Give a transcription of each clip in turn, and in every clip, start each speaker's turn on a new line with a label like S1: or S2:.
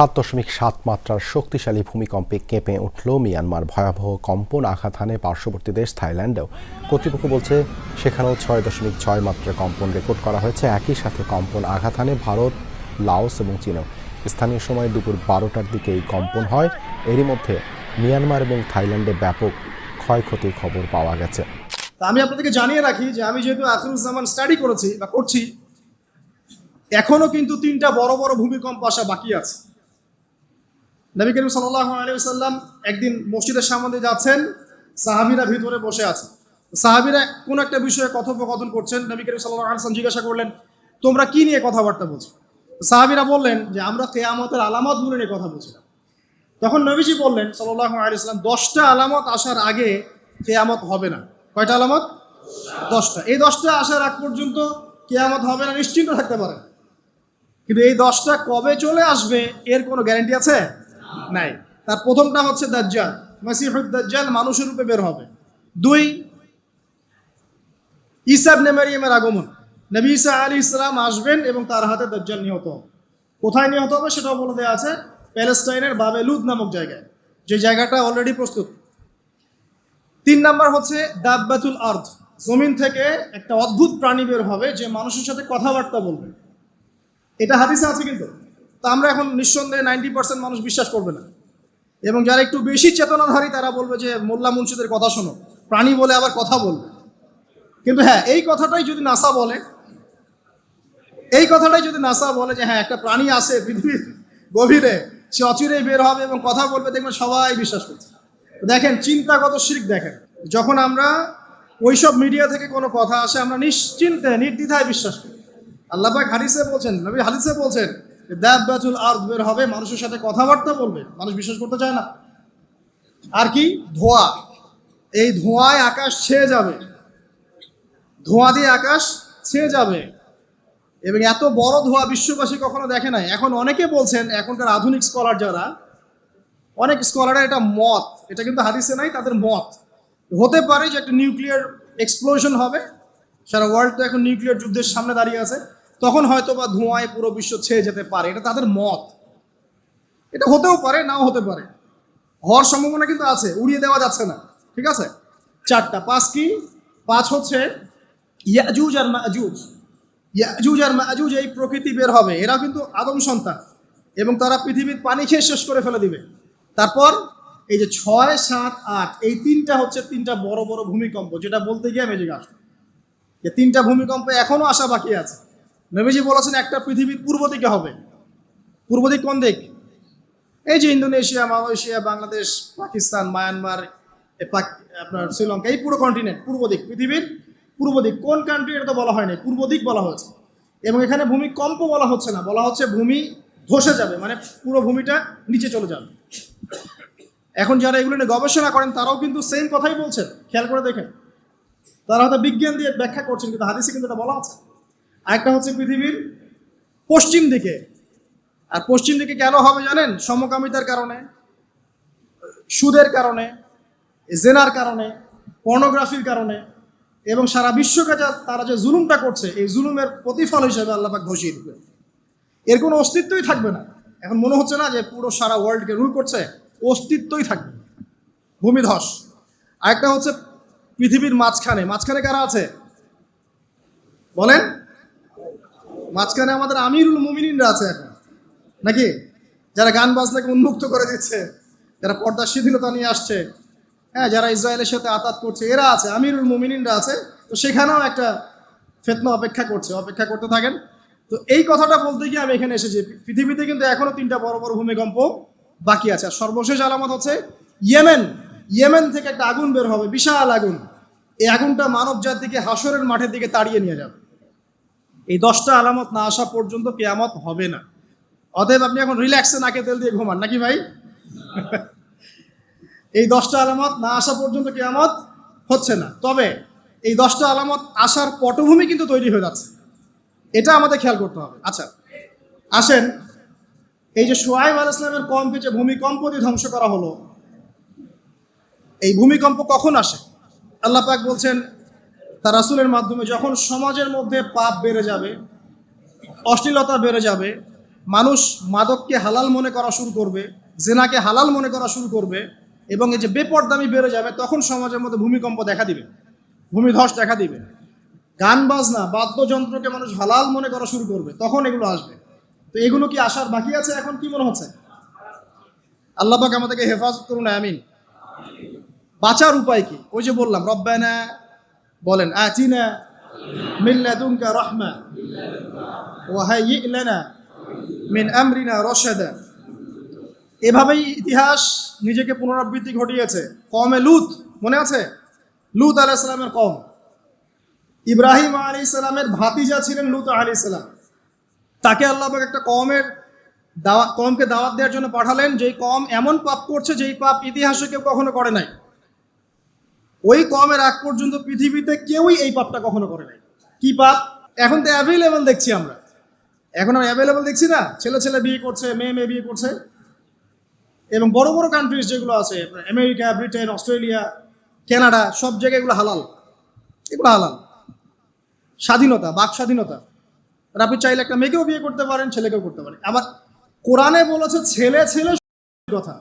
S1: সাত দশমিক সাত মাত্রার শক্তিশালী ভূমিকম্পে কেঁপে উঠল মিয়ানমার ভয়াবহ কম্পন আঘাত হানে পার্শ্ববর্তী দেশ থাইল্যান্ডেও। কর্তৃপক্ষ বলছে, সেখানেও ছয় দশমিক ছয় মাত্রার কম্পন রেকর্ড করা হয়েছে। একই সাথে কম্পন আঘাত হানে ভারত, লাওস এবং চীনেও। স্থানীয় সময় দুপুর বারোটার দিকে এই কম্পন হয়। এরই মধ্যে মিয়ানমার এবং থাইল্যান্ডে ব্যাপক ক্ষয়ক্ষতির খবর পাওয়া গেছে।
S2: আমি আপনাদেরকে জানিয়ে রাখি যে আমি যেহেতু আখরুজ্জামান স্টাডি করেছি বা করছি এখনও কিন্তু তিনটা বড় বড় ভূমিকম্প আসা বাকি আছে। নবী করিম আলিয়াল্লাম একদিন মসজিদের সামনে যাচ্ছেন, সাহাবিরা ভিতরে বসে আছে। সাহাবিরা কোন একটা বিষয়ে কথোপকথন করছেন, নবী করিম সাল্লাহ আলসালাম জিজ্ঞাসা করলেন, তোমরা কি নিয়ে কথাবার্তা বলছো? সাহাবিরা বললেন, যে আমরা কেয়ামতের আলামতগুলো নিয়ে কথা বলছিলাম। তখন নবীজি বললেন সাল্লাহ আলিয়াল্লাম দশটা আলামত আসার আগে কেয়ামত হবে না। কয়টা আলামত? দশটা। এই দশটা আসার আগ পর্যন্ত কেয়ামত হবে না, নিশ্চিন্ত থাকতে পারে কিন্তু এই দশটা কবে চলে আসবে, এর কোনো গ্যারান্টি আছে? নাই। তার প্রথমটা হচ্ছে দাজ্জাল। মাসিহুদ দাজ্জাল মানুষের রূপে বের হবে। দুই ইসাব নেমারিয়ামের আগমন। নবী ইসা আলী ইসলাম আসবেন এবং তার হাতে দাজ্জাল নিহত হবে। কোথায় নিহত হবে সেটাও বলে দেওয়া আছে প্যালেস্টাইনের বাবেলুদ নামক জায়গায়। যে জায়গাটা অলরেডি প্রস্তুত। তিন নাম্বার হচ্ছে দাব্বাতুল আর্থ জমিন থেকে একটা অদ্ভুত প্রাণী বের হবে যে মানুষের সাথে কথাবার্তা বলবে। এটা হাদিসে আছে কিন্তু। তা আমরা এখন নিঃসন্দেহে নাইনটি পার্সেন্ট মানুষ বিশ্বাস করবে না। এবং যারা একটু বেশি চেতনাধারী, তারা বলবে যে, মোল্লা মুন্সিদের কথা শোনো। প্রাণী বলে আবার কথা বলবে। কিন্তু হ্যাঁ এই কথাটাই যদি নাসা বলে, এই কথাটাই যদি নাসা বলে যে হ্যাঁ একটা প্রাণী আছে পৃথিবীর গভীরে, সে অচিরেই বের হবে এবং কথা বলবে, দেখবেন সবাই বিশ্বাস করছে। দেখেন, চিন্তাগত শিরিক দেখেন। যখন আমরা ওইসব মিডিয়া থেকে কোনো কথা আসে, আমরা নিশ্চিন্তে, নির্দ্বিধায় বিশ্বাস করি। আল্লাহ হাদিসে বলছেন, নবী হাদিসে বলছেন ব্যাচুল আর্থ বের হবে, মানুষের সাথে কথাবার্তা বলবে, মানুষ বিশ্বাস করতে চায় না। আর কি? ধোঁয়া। এই ধোঁয়ায় আকাশ ছেয়ে যাবে। ধোঁয়া দিয়ে আকাশ ছেয়ে যাবে। এবং এত বড় ধোঁয়া বিশ্ববাসী কখনো দেখে নাই। এখন অনেকে বলছেন, এখনকার আধুনিক স্কলার যারা, অনেক স্কলারের এটা মত। এটা কিন্তু হাদিসে নাই, তাদের মত। হতে পারে যে একটা নিউক্লিয়ার এক্সপ্লোশন হবে। সারা ওয়ার্ল্ড তো এখন নিউক্লিয়ার যুদ্ধের সামনে দাঁড়িয়ে আছে। তখন হয়তো বা ধোঁয়ায় পুরো বিশ্ব ছেয়ে যেতে পারে। এটা তাদের মত। এটা হতেও পারে, নাও হতে পারে। হওয়ার সম্ভাবনা কিন্তু আছে, উড়িয়ে দেওয়া যাচ্ছে না, ঠিক আছে? চারটা, পাঁচ কি? পাঁচ হচ্ছে ইয়াজুজ আর মাজুজ। ইয়াজুজ আর মাজুজ এই প্রকৃতি বের হবে এরা কিন্তু আদম সন্তান, এবং তারা পৃথিবীর পানি খেয়ে শেষ করে ফেলে দিবে। তারপর এই যে ছয়, সাত, আট, এই তিনটা হচ্ছে তিনটা বড় বড় ভূমিকম্প, যেটা বলতে গিয়ে মেজে আসবে যে তিনটা ভূমিকম্প এখনও আসা বাকি আছে। নবীজি বলেছেন একটা পৃথিবীর পূর্ব দিকে হবে। পূর্ব দিক কোন দিক? এই যে Indonesia, Malaysia, Bangladesh, Pakistan, Myanmar আপনার শ্রীলঙ্কা, এই পুরো কন্টিনেন্ট পূর্ব দিক, পৃথিবীর পূর্ব দিক। কোন কান্ট্রি এটা তো বলা হয়নি, পূর্ব দিক বলা হয়েছে। এবং এখানে ভূমি ভূমিকম্প বলা হচ্ছে না, বলা হচ্ছে ভূমি ধসে যাবে মানে পুরো ভূমিটা নিচে চলে যাবে। এখন যারা এগুলো নিয়ে গবেষণা করেন, তারাও কিন্তু সেম কথাই বলছেন। খেয়াল করে দেখেন। তারা হয়তো বিজ্ঞান দিয়ে ব্যাখ্যা করছেন, কিন্তু হাদিসে কিন্তু এটা বলা আছে। আরেকটা হচ্ছে পৃথিবীর পশ্চিম দিকে। আর পশ্চিম দিকে কেন হবে জানেন? সমকামিতার কারণে, সুদের কারণে, জেনার কারণে, পর্নোগ্রাফির কারণে এবং সারা বিশ্বকে তারা যে জুলুমটা করছে, এই জুলুমের প্রতিফল হিসেবে আল্লাপাক ঘষিয়ে দিবে এর কোনো অস্তিত্বই থাকবে না। এখন মনে হচ্ছে না যে পুরো সারা ওয়ার্ল্ডকে রুল করছে, অস্তিত্বই থাকবে। ভূমিধস। আরেকটা হচ্ছে পৃথিবীর মাঝখানে। মাঝখানে কারা আছে? বলেন। মাঝখানে আমাদের আমিরুল মুমিনিনরা আছে এখন। নাকি? যারা গান বাজনাকে উন্মুক্ত করে দিচ্ছে, যারা পর্দার শিথিলতা নিয়ে আসছে হ্যাঁ যারা ইসরায়েলের সাথে আতাত করছে, এরা আছে, আমিরুল মুমিনিনরা আছে। তো সেখানেও একটা ফেতনা অপেক্ষা করছে, অপেক্ষা করতে থাকেন। তো এই কথাটা বলতে গিয়ে আমি এখানে এসেছি। পৃথিবীতে কিন্তু এখনও তিনটা বড় বড় ভূমিকম্প বাকি আছে। আর সর্বশেষ আলামত হচ্ছে ইয়েমেন। ইয়েমেন থেকে একটা আগুন বের হবে, বিশাল আগুন। এই আগুনটা মানব জাতিকে হাসরের মাঠের দিকে তাড়িয়ে নিয়ে যাবে। এই দশটা আলামত না আসা পর্যন্ত কেয়ামত হবে না। অতএব আপনি এখন রিল্যাক্সে নাকে তেল দিয়ে ঘুমান, নাকি ভাই? এই দশটা আলামত না আসা পর্যন্ত কেয়ামত হচ্ছে না। তবে এই দশটা আলামত আসার পটভূমি কিন্তু তৈরি হয়ে যাচ্ছে। এটা আমাদের খেয়াল করতে হবে। আচ্ছা আসেন, এই যে সোহাইব আল ইসলামের কমকে যে ভূমিকম্প দিয়ে ধ্বংস করা হলো, এই ভূমিকম্প কখন আসে? আল্লাহ পাক বলছেন তার রাসুলের মাধ্যমে যখন সমাজের মধ্যে পাপ বেড়ে যাবে, অশ্লীলতা বেড়ে যাবে, মানুষ মাদককে হালাল মনে করা শুরু করবে, জেনাকে হালাল মনে করা শুরু করবে এবং এই যে বেপরদামি বেড়ে যাবে, তখন সমাজের মধ্যে ভূমিকম্প দেখা দিবে, ভূমিধস দেখা দিবে। গান, বাজনা, বাদ্যযন্ত্রকে মানুষ হালাল মনে করা শুরু করবে, তখন এগুলো আসবে। তো এগুলো কি আসার বাকি আছে? এখন কি মনে হচ্ছে? আল্লাহ আমাদেরকে হেফাজত করুন, আমিন। বাঁচার উপায় কি? ওই যে বললাম, রব্বানা বলেন, আতিনা মিল্লাদুনকা রাহমা ওয়া হাইয়্যি লানা মিন আমরিনা রশাদা। এভাবেই ইতিহাস নিজেকে পুনরাবৃত্তি ঘটিয়েছে। কমে লুত, মনে আছে? লুত আলাইহিস সালামের কম ইব্রাহিম আলী সালামের ভাতিজা ছিলেন লুত আলী সালাম। তাকে আল্লাহ একটা কমের দাওয়া কমকে দাওয়াত দেওয়ার জন্য পাঠালেন। যেই কম এমন পাপ করছে যেই পাপ ইতিহাসে কেউ কখনো করে নাই। ওই কমের আগ পর্যন্ত পৃথিবীতে কেউই এই পাপটা কখনো করে নাই। কি পাপ? এখন তো অ্যাভেলেবেল দেখছি আমরা। এখন আর অ্যাভেলেবেল দেখছি না। ছেলে ছেলে বিয়ে করছে, মেয়ে মেয়ে বিয়ে করছে। এবং বড় বড় কান্ট্রিজ যেগুলো আছে, আমেরিকা, ব্রিটেন, অস্ট্রেলিয়া, কানাডা, সব জায়গায় এগুলো হালাল। এগুলো হালাল। স্বাধীনতা, বাক স্বাধীনতা। আর আপনি চাইলে একটা মেয়েকেও বিয়ে করতে পারেন, ছেলেকেও করতে পারেন। আবার কোরআনে বলেছে, ছেলে ছেলে কথা।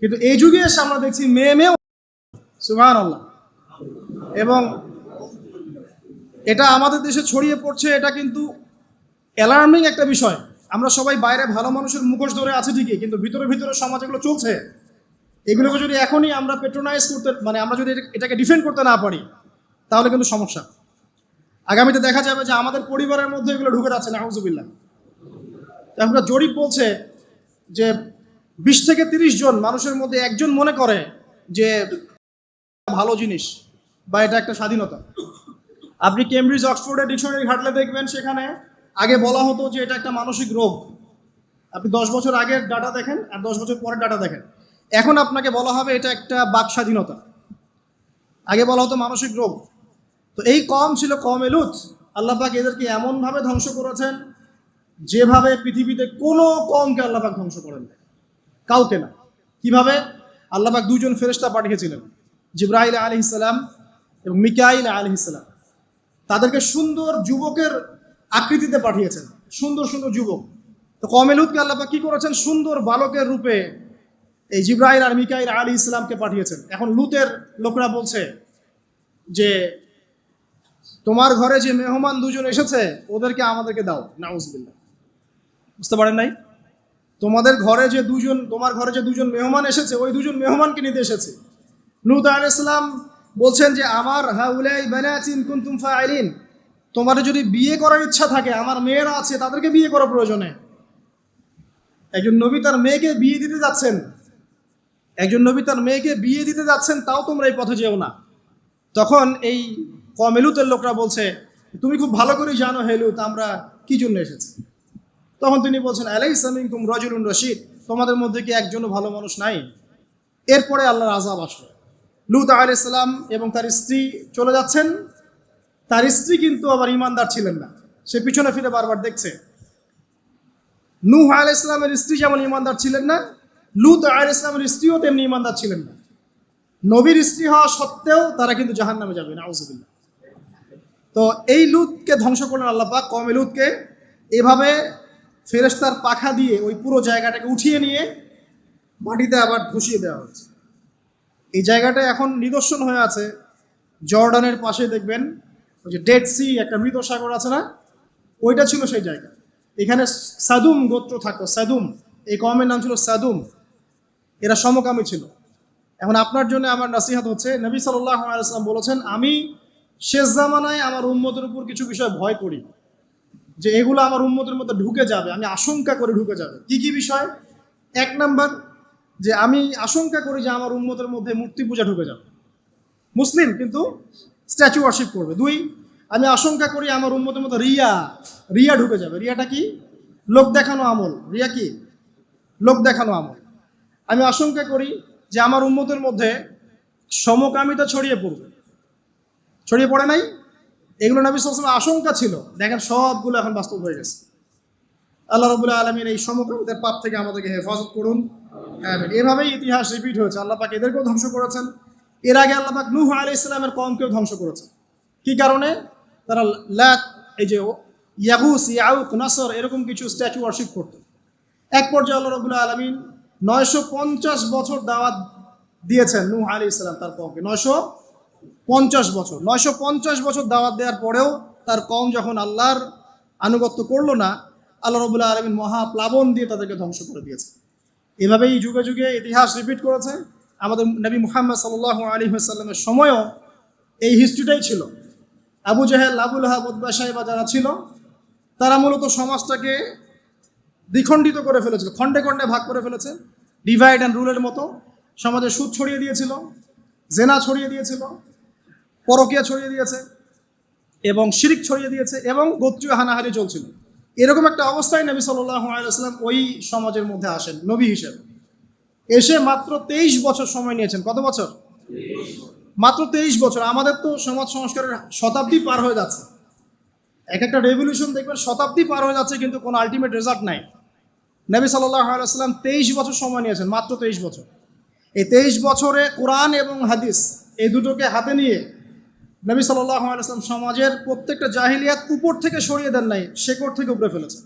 S2: কিন্তু এই যুগে এসে আমরা দেখছি, মেয়ে মেয়েও সুহান আল্লাহ এবং এটা আমাদের দেশে ছড়িয়ে পড়ছে, এটা কিন্তু অ্যালার্মিং একটা বিষয়। আমরা সবাই বাইরে ভালো মানুষের মুখোশ ধরে আছি ঠিকই, কিন্তু ভিতরে ভিতরে সমাজ এগুলো চলছে। এগুলোকে যদি এখনই আমরা পেট্রোনাইজ করতে মানে আমরা যদি এটা- এটাকে ডিফেন্ড করতে না পারি, তাহলে কিন্তু সমস্যা। আগামীতে দেখা যাবে যে আমাদের পরিবারের মধ্যে এগুলো ঢুকে যাচ্ছে না হাউজুবিল্লাহ আমরা জরিপ বলছে যে বিশ থেকে তিরিশ জন মানুষের মধ্যে একজন মনে করে যে ভালো জিনিস বা এটা একটা স্বাধীনতা। আপনি কেমব্রিজ অক্সফোর্ডের ডিকশনারি ঘাটলে দেখবেন সেখানে আগে বলা হতো যে এটা একটা মানসিক রোগ। আপনি দশ বছর আগের ডাটা দেখেন আর দশ বছর পরের ডাটা দেখেন। এখন আপনাকে বলা হবে এটা একটা বাক স্বাধীনতা। আগে বলা হতো মানসিক রোগ। তো এই কম ছিল, কম এলুত। আল্লাহ পাক এদেরকে এমনভাবে ধ্বংস করেছেন যেভাবে পৃথিবীতে কোনো কমকে আল্লাহ পাক ধ্বংস করেন কাউকে না। কীভাবে? আল্লাহ পাক দুজন ফেরেশতা পাঠিয়েছিলেন। জিব্রাইল আলী ইসলাম এবং মিকাইল আলী ইসলাম তাদেরকে সুন্দর যুবকের আকৃতিতে পাঠিয়েছেন। সুন্দর সুন্দর যুবক। তো কমেলুদকে আল্লাহ পাক কি করেছেন? সুন্দর বালকের রূপে এই জিব্রাহিল আর মিকাইল আলী ইসলামকে পাঠিয়েছেন। এখন লুতের লোকরা বলছে যে, তোমার ঘরে যে মেহমান দুজন এসেছে, ওদেরকে আমাদেরকে দাও। নাউজবিল্লা বুঝতে পারেন নাই? তোমাদের ঘরে যে দুজন, তোমার ঘরে যে দুজন মেহমান এসেছে, ওই দুজন মেহমানকে নিতে এসেছে। লুত আলাইসালাম বলছেন যে, আমার হাউলাই বেনাচিন কুন্তুম ফাইলিন তোমার যদি বিয়ে করার ইচ্ছা থাকে, আমার মেয়েরা আছে, তাদেরকে বিয়ে করা প্রয়োজনে। একজন নবী তার মেয়েকে বিয়ে দিতে যাচ্ছেন। একজন নবী তার মেয়েকে বিয়ে দিতে যাচ্ছেন, তাও তোমরা এই পথে যেও না। তখন এই কমেলুতের লোকরা বলছে, তুমি খুব ভালো করে জানো হেলুত আমরা কি জন্য এসেছি? তখন তিনি বলছেন আলাই সামিং তুম রজুলুন রশিদ, তোমাদের মধ্যে কি একজনও ভালো মানুষ নাই? এরপরে আল্লাহর আজাব আসলো। লুত ইসলাম এবং তার স্ত্রী চলে যাচ্ছেন। তার স্ত্রী কিন্তু আবার ইমানদার ছিলেন না। সে পিছনে ফিরে বারবার দেখছে। নূহ আল ইসলামের স্ত্রী যেমন ইমানদার ছিলেন না, লুত আলাহ ইসলামের স্ত্রীও তেমনি ইমানদার ছিলেন না। নবীর স্ত্রী হওয়া সত্ত্বেও তারা কিন্তু জাহান নামে যাবে নাউজুবিল্লাহ তো এই লুতকে ধ্বংস করলেন আল্লাহ পাক কমে লুতকে। এভাবে ফেরেস্তার পাখা দিয়ে ওই পুরো জায়গাটাকে উঠিয়ে নিয়ে মাটিতে আবার ধসিয়ে দেওয়া হচ্ছে। এই জায়গাটা এখন নিদর্শন হয়ে আছে। জর্ডানের পাশে দেখবেন, ওই যে ডেড সি একটা মৃত সাগর আছে না? ওইটা ছিল সেই জায়গা। এখানে সাদুম গোত্র থাকতো, সাদুম। এই কমের নাম ছিল সাদুম। এরা সমকামী ছিল। এখন আপনার জন্য আমার নাসিহাত হচ্ছে, নবী সাল্লাহ বলেছেন, আমি শেষ জামানায় আমার উম্মতের উপর কিছু বিষয় ভয় করি যে এগুলো আমার উম্মতের মধ্যে ঢুকে যাবে, আমি আশঙ্কা করে ঢুকে যাবে। কি কি বিষয়? এক নাম্বার যে আমি আশঙ্কা করি যে আমার উন্মতের মধ্যে মূর্তি পূজা ঢুকে যাবে। মুসলিম, কিন্তু স্ট্যাচু ওয়ার্শিপ করবে। দুই, আমি আশঙ্কা করি আমার উন্মতের মধ্যে রিয়া রিয়া ঢুকে যাবে। রিয়াটা কি? লোক দেখানো আমল। রিয়া কি? লোক দেখানো আমল। আমি আশঙ্কা করি যে আমার উম্মতের মধ্যে সমকামিতা ছড়িয়ে পড়বে। ছড়িয়ে পড়ে নাই? এগুলো নবী সালামের আশঙ্কা ছিল। দেখেন সবগুলো এখন বাস্তব হয়ে গেছে। আল্লাহ রবুল্লাহ আলমীর এই সমকামিতার পাপ থেকে আমাদেরকে হেফাজত করুন। আমিন। এভাবেই ইতিহাস রিপিট হয়েছে। আল্লাহ পাক এদেরকেও ধ্বংস করেছেন। এর আগে আল্লাহ পাক নূহ আলি ইসলামের কমকেও ধ্বংস করেছেন। কি কারণে? তারা ল্যাত এই যে ইয়াগুস, ইয়াউক, নাসর, এরকম কিছু স্ট্যাচু ওয়ার্শিপ করত। এক পর্যায়ে আল্লাহ রবুল্লাহ আলমিন নয়শো পঞ্চাশ বছর দাওয়াত দিয়েছেন নূহ আলী ইসলাম তার কমকে নয়শো পঞ্চাশ বছর। নয়শো পঞ্চাশ বছর দাওয়াত দেওয়ার পরেও তার কম যখন আল্লাহর আনুগত্য করল না, আল্লাহ রবুল্লাহ আলমিন মহাপ্লাবন দিয়ে তাদেরকে ধ্বংস করে দিয়েছে এভাবেই যুগে যুগে ইতিহাস রিপিট করেছে। আমাদের নবী মুহাম্মদ সাল্লাহ আলী সাল্লামের সময়ও এই হিস্ট্রিটাই ছিল। আবু জাহেল আবুল হাব উদ্বা সাহেবা যারা ছিল, তারা মূলত সমাজটাকে দ্বিখণ্ডিত করে ফেলেছিল, খণ্ডে খণ্ডে ভাগ করে ফেলেছে। ডিভাইড অ্যান্ড রুলের মতো সমাজে সুদ ছড়িয়ে দিয়েছিল, জেনা ছড়িয়ে দিয়েছিল, পরকিয়া ছড়িয়ে দিয়েছে এবং শিরিক ছড়িয়ে দিয়েছে এবং গোত্রীয় হানাহারি চলছিল। এরকম একটা অবস্থায় নবী আলাইসাল্লাম ওই সমাজের মধ্যে আসেন, নবী হিসেবে। এসে মাত্র তেইশ বছর সময় নিয়েছেন। কত বছর? মাত্র তেইশ বছর। আমাদের তো সমাজ সংস্কারের শতাব্দী পার হয়ে যাচ্ছে। এক একটা রেভলিউশন দেখবেন, শতাব্দী পার হয়ে যাচ্ছে, কিন্তু কোনো আলটিমেট রেজাল্ট নাই। নবী আলাইসাল্লাম তেইশ বছর সময় নিয়েছেন, মাত্র তেইশ বছর। এই তেইশ বছরে কোরআন এবং হাদিস এই দুটোকে হাতে নিয়ে নবী সাল্লাহ সমাজের প্রত্যেকটা জাহিলিয়াত উপর থেকে সরিয়ে দেন নাই, শেকড় থেকে উপরে ফেলেছেন।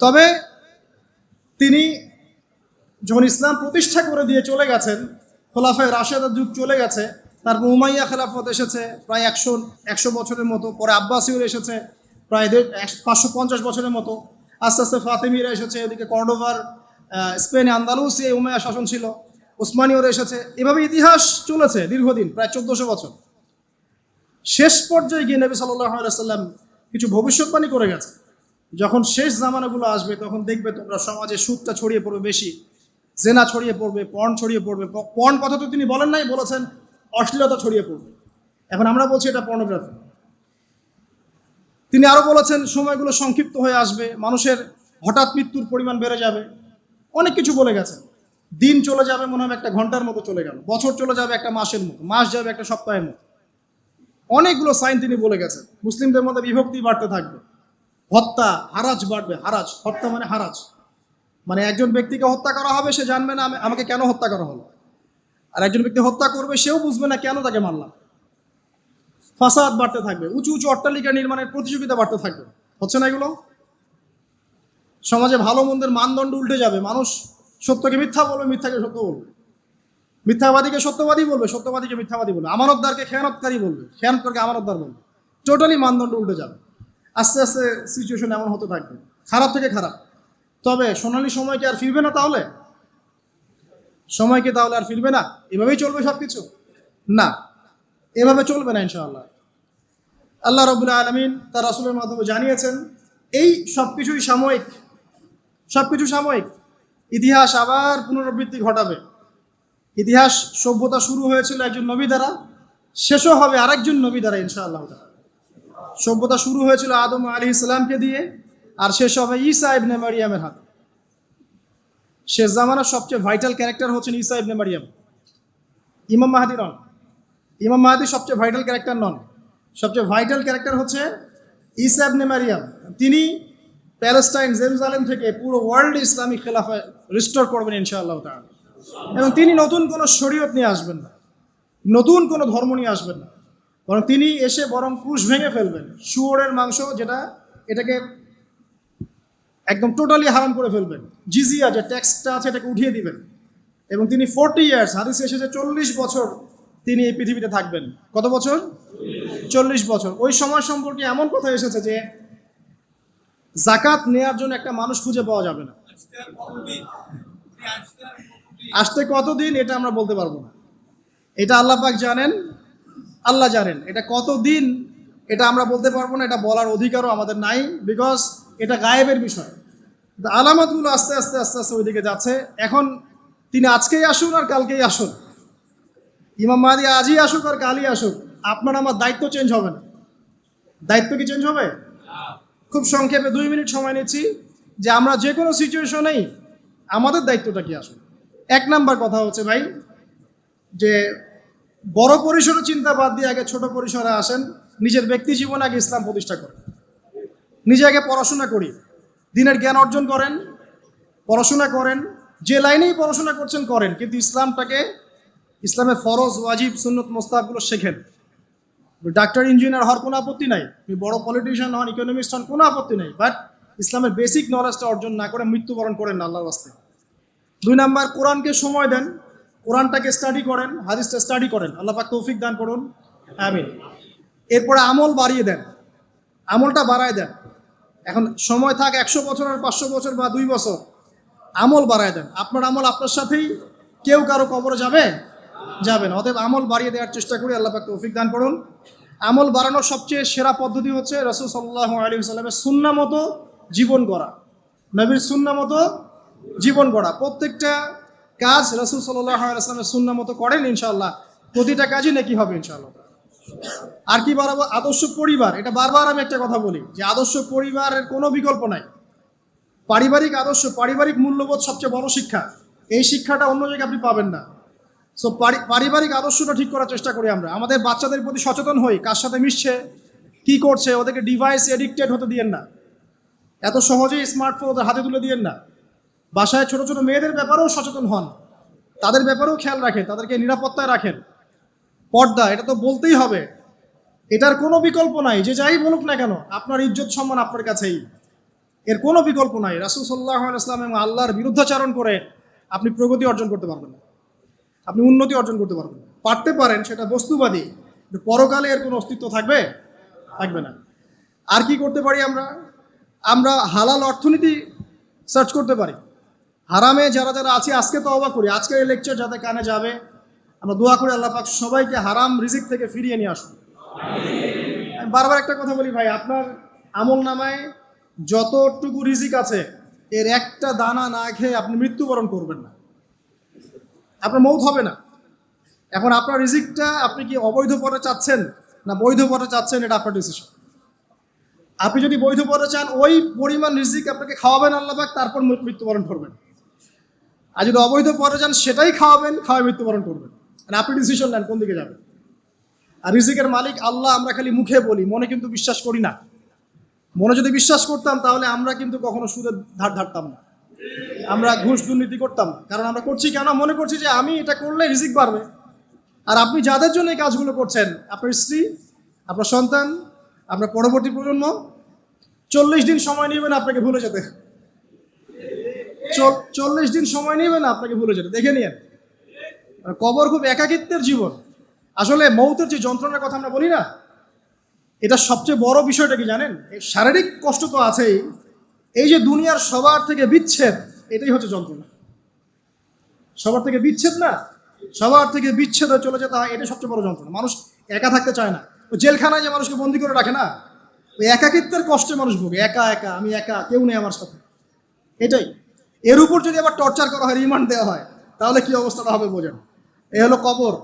S2: তবে তিনি যখন ইসলাম প্রতিষ্ঠা করে দিয়ে চলে গেছেন, খোলাফায় রাশেদার যুগ চলে গেছে, তারপর উমাইয়া খেলাফত এসেছে, প্রায় একশো একশো বছরের মতো, পরে আব্বাসিউর এসেছে, প্রায় দেড় পাঁচশো পঞ্চাশ বছরের মতো, আস্তে আস্তে ফাতেমিরা এসেছে, এদিকে কর্ডোভার স্পেনে আন্দালুসে উমাইয়া শাসন ছিল। ওসমানীয়রা এসেছে। এভাবে ইতিহাস চলেছে দীর্ঘদিন, প্রায় চোদ্দোশো বছর। শেষ পর্যায়ে গিয়ে নবী সাল্লাম কিছু ভবিষ্যৎবাণী করে গেছে। যখন শেষ জামানাগুলো আসবে, তখন দেখবে তোমরা সমাজে সুদটা ছড়িয়ে পড়বে বেশি, জেনা ছড়িয়ে পড়বে পর্ন ছড়িয়ে পড়বে। পর্ন কথা তো তিনি বলেন নাই, বলেছেন অশ্লীলতা ছড়িয়ে পড়বে। এখন আমরা বলছি এটা পর্নোগ্রাফি তিনি আরও বলেছেন, সময়গুলো সংক্ষিপ্ত হয়ে আসবে, মানুষের হঠাৎ মৃত্যুর পরিমাণ বেড়ে যাবে। অনেক কিছু বলে গেছেন। দিন চলে যাবে মনে হবে একটা ঘণ্টার মতো চলে গেল, বছর চলে যাবে একটা মাসের মতো, মাস যাবে একটা সপ্তাহের মতো। অনেকগুলো সাইন তিনি বলে গেছেন, মুসলিমদের মধ্যে বিভক্তি বাড়তে থাকবে, হত্যা, হারাজ বাড়বে, হারাজ, হত্যা মানে হারাজ। মানে একজন ব্যক্তিকে হত্যা করা হবে, সে জানবে না আমাকে কেন হত্যা করা হলো। আর একজন ব্যক্তি হত্যা করবে, সেও বুঝবে না কেন তাকে মারলাম। ফাসাদ বাড়তে থাকবে, উঁচু উঁচু অট্টালিকা নির্মাণের প্রতিযোগিতা বাড়তে থাকবে। হচ্ছে না এগুলো? সমাজে ভালো মন্দের মানদণ্ড উল্টে যাবে, মানুষ সত্যকে মিথ্যা বলবে, মিথ্যাকে সত্য বলবে। মিথ্যাবাদীকে সত্যবাদী বলবে, সত্যবাদীকে মিথ্যাবাদী বলবে। আমানতদারকে খেয়ানতকারী বলবে, খেয়ানতকারকে আমানতদার বলবে। টোটালি মানদণ্ড উল্টে যাবে। আস্তে আস্তে সিচুয়েশন এমন হতে থাকবে। খারাপ থেকে খারাপ। তবে সোনালি সময় কি আর ফিরবে না তাহলে? সময় কি তাহলে আর ফিরবে না? এভাবেই চলবে সব কিছু না। এভাবে চলবে না, ইনশাআল্লাহ। আল্লাহ রবুল্লা আলমিন তার রাসুলের মাধ্যমে জানিয়েছেন, এই সব কিছুই সাময়িক। সব কিছু সাময়িক। ইতিহাস আবার পুনরাবৃত্তি ঘটাবে। ইতিহাস সভ্যতা শুরু হয়েছিল একজন নবী দ্বারা, শেষও হবে আরেকজন নবী দ্বারা, ইনশাআল্লাহ। সভ্যতা শুরু হয়েছিল আদম আলী ইসলামকে দিয়ে, আর শেষ হবে ঈসা ইবনে মারিয়ামের হাতে। শেষ জামানার সবচেয়ে ভাইটাল ক্যারেক্টার হচ্ছেন ঈসা ইবনে মারিয়াম। ইমাম মাহাদি নন। ইমাম মাহাদি সবচেয়ে ভাইটাল ক্যারেক্টার নন। সবচেয়ে ভাইটাল ক্যারেক্টার হচ্ছে ঈসা ইবনে মারিয়াম। তিনি প্যালেস্টাইন জেরুজালেম থেকে পুরো ওয়ার্ল্ড ইসলামিক খেলাফা রিস্টোর করবেন ইনশাআল্লাহ তাআলা। এবং তিনি নতুন কোনো শরীয়ত নিয়ে আসবেন না। নতুন কোনো ধর্ম নিয়ে আসবেন না। বরং তিনি এসে বরং ক্রুশ ভেঙে ফেলবেন। শুয়োরের মাংস যেটা, এটাকে একদম টোটালি হারাম করে ফেলবেন। জিজিয়া যে ট্যাক্সটা আছে, এটাকে উঠিয়ে দিবেন। এবং তিনি ফোরটি ইয়ার্স, হাদিস এসেছে চল্লিশ বছর তিনি এই পৃথিবীতে থাকবেন। কত বছর? চল্লিশ বছর। ওই সময় সম্পর্কে এমন কথা এসেছে যে জাকাত নেয়ার জন্য একটা মানুষ খুঁজে পাওয়া যাবে না। আসতে কতদিন এটা আমরা বলতে পারব না। এটা আল্লাহ পাক জানেন, আল্লাহ জানেন। এটা কতদিন এটা আমরা বলতে পারব না, এটা বলার অধিকারও আমাদের নাই বিকজ এটা গায়েবের বিষয়। আলামতগুলো আস্তে আস্তে আস্তে আস্তে ওইদিকে যাচ্ছে। এখন তিনি আজকেই আসুন আর কালকেই আসুন। ইমাম মাহাদি আজই আসুক আর কালই আসুক। আপনার আমার দায়িত্ব চেঞ্জ হবে না। দায়িত্ব কি চেঞ্জ হবে? খুব সংক্ষেপে দুই মিনিট সময় নিচ্ছি যে আমরা যে কোনো সিচুয়েশনেই আমাদের দায়িত্বটা কি আসুন এক নাম্বার কথা হচ্ছে ভাই, যে বড় পরিসরে চিন্তা বাদ দিয়ে আগে ছোট পরিসরে আসেন, নিজের ব্যক্তি জীবনে আগে ইসলাম প্রতিষ্ঠা করেন। নিজে আগে পড়াশোনা করি, দিনের জ্ঞান অর্জন করেন, পড়াশোনা করেন, যে লাইনেই পড়াশোনা করছেন করেন, কিন্তু ইসলামটাকে, ইসলামের ফরজ, ওয়াজিব, সুন্নত মোস্তাবগুলো শেখেন। ডাক্তার, ইঞ্জিনিয়ার হওয়ার কোনো আপত্তি নাই। আপনি বড় পলিটিশিয়ান হন ইকোনমিস্ট হন, কোনো আপত্তি নাই। বাট ইসলামের বেসিক নলেজটা অর্জন না করে মৃত্যুবরণ করেন আল্লাহর বাস্তে দুই নাম্বার, কোরআনকে সময় দেন। কোরআনটাকে স্টাডি করেন, হাদিসটা স্টাডি করেন। আল্লাহ পাক তৌফিক দান করুন। আমিন। এরপরে আমল বাড়িয়ে দেন। আমলটা বাড়ায় দেন। এখন সময় থাক একশো বছর আর পাঁচশো বছর বা দুই বছর। আমল বাড়ায় দেন। আপনার আমল আপনার সাথেই। কেউ কারও কবরে যাবে? যাবে না। অতএব আমল বাড়িয়ে দেওয়ার চেষ্টা করি, আল্লাহ পাক তৌফিক দান করুন। আমল বাড়ানোর সবচেয়ে সেরা পদ্ধতি হচ্ছে রসুল সাল্লাহ আলী সাল্লামের সুন্না মতো জীবন গড়া। নবীর সুন্না মতো জীবন গড়া। প্রত্যেকটা কাজ রসুল সাল্লাহ আলাইসলামের সুন্না মতো করেন ইনশাল্লাহ প্রতিটা কাজই নাকি হবে ইনশাল্লাহ আর কি বাড়াবো? আদর্শ পরিবার। এটা বারবার আমি একটা কথা বলি যে আদর্শ পরিবারের কোনো বিকল্প নাই। পারিবারিক আদর্শ, পারিবারিক মূল্যবোধ সবচেয়ে বড় শিক্ষা। এই শিক্ষাটা অন্য জায়গায় আপনি পাবেন না। সো পারিবারিক আদর্শটা ঠিক করার চেষ্টা করি আমরা আমাদের বাচ্চাদের প্রতি সচেতন হই কার সাথে মিশছে কি করছে ওদেরকে ডিভাইস এডিক্টেড হতে দিয়েন না এত সহজেই স্মার্টফোন ওদের হাতে তুলে দিয়েন না বাসায় ছোট ছোট মেয়েদের ব্যাপারেও সচেতন হন তাদের ব্যাপারেও খেয়াল রাখেন তাদেরকে নিরাপত্তায় রাখেন পর্দা এটা তো বলতেই হবে এটার কোনো বিকল্প নাই যে যাই বলুক না কেন আপনার ইজ্জত সম্মান আপনার কাছেই এর কোনো বিকল্প নাই রাসুল সাল্লাহ ইসলাম এবং আল্লাহর বিরুদ্ধাচারণ করে আপনি প্রগতি অর্জন করতে পারবেন না। আপনি উন্নতি অর্জন করতে পারবেন। পারতে পারেন, সেটা বস্তুবাদী পরকালে এর কোনো অস্তিত্ব থাকবে? থাকবে না। আর কি করতে পারি আমরা? আমরা হালাল অর্থনীতি সার্চ করতে পারি। হারামে যারা যারা আছে, আজকে তো অবাক করি। আজকের এই লেকচার যাতে কানে যাবে, আমরা দোয়া করি আল্লাহ পাক সবাইকে হারাম রিজিক থেকে ফিরিয়ে নিয়ে আসুন আমি বারবার একটা কথা বলি ভাই, আপনার আমল নামায় যতটুকু রিজিক আছে, এর একটা দানা না খেয়ে আপনি মৃত্যুবরণ করবেন না। আপনার মৌত হবে না। এখন আপনার রিজিকটা আপনি কি অবৈধ পথে চাচ্ছেন না বৈধ পথে চাচ্ছেন এটা আপনার ডিসিশন আপনি যদি বৈধ পথে চান, ওই পরিমাণ রিজিক আপনাকে খাওয়াবেন আল্লাহ পাক, তারপর মৃত্যুবরণ করবেন। আর যদি অবৈধ পথে চান, সেটাই খাওয়াবেন খাওয়াই মৃত্যুবরণ করবেন। আর আপনি ডিসিশন নেন কোন দিকে যাবেন। আর রিজিকের মালিক আল্লাহ আমরা খালি মুখে বলি, মনে কিন্তু বিশ্বাস করি না। মনে যদি বিশ্বাস করতাম, তাহলে আমরা কিন্তু কখনো সুদের ধার ধারতাম না। আমরা ঘুষ দুর্নীতি করতাম। কারণ আমরা করছি কেন? মনে করছি যে আমি এটা করলে রিজিক বাড়বে। আর আপনি যাদের জন্য এই কাজগুলো করছেন, আপনার স্ত্রী, আপনার সন্তান, আপনার পরবর্তী প্রজন্ম, চল্লিশ দিন সময় নেবেন আপনাকে ভুলে যেতে। চল্লিশ দিন সময় নেবেন আপনাকে ভুলে যেতে। দেখে নিন কবর খুব একাকিত্বের জীবন। আসলে মৌতের যে যন্ত্রণার কথা আমরা বলি না, এটা সবচেয়ে বড় বিষয়টা কি জানেন? শারীরিক কষ্ট তো আছেই। এই যে দুনিয়ার সবার থেকে বিচ্ছেদ, এটাই হচ্ছে যন্ত্রণা। সবার থেকে বিচ্ছেদ না? সবার থেকে বিচ্ছেদ হয়ে চলে যেতে হয়, এটাই সবচেয়ে বড় যন্ত্রণা। মানুষ একা থাকতে চায় না। ওই জেলখানায় যে মানুষকে বন্দি করে রাখে না, ওই একাকিত্বের কষ্টে মানুষ ভোগে। একা একা, আমি একা, কেউ নেই আমার সাথে। এটাই। এর উপর যদি আবার টর্চার করা হয় রিমান্ড দেওয়া হয়, তাহলে কি অবস্থাটা হবে বোঝেন? এ হলো কবর।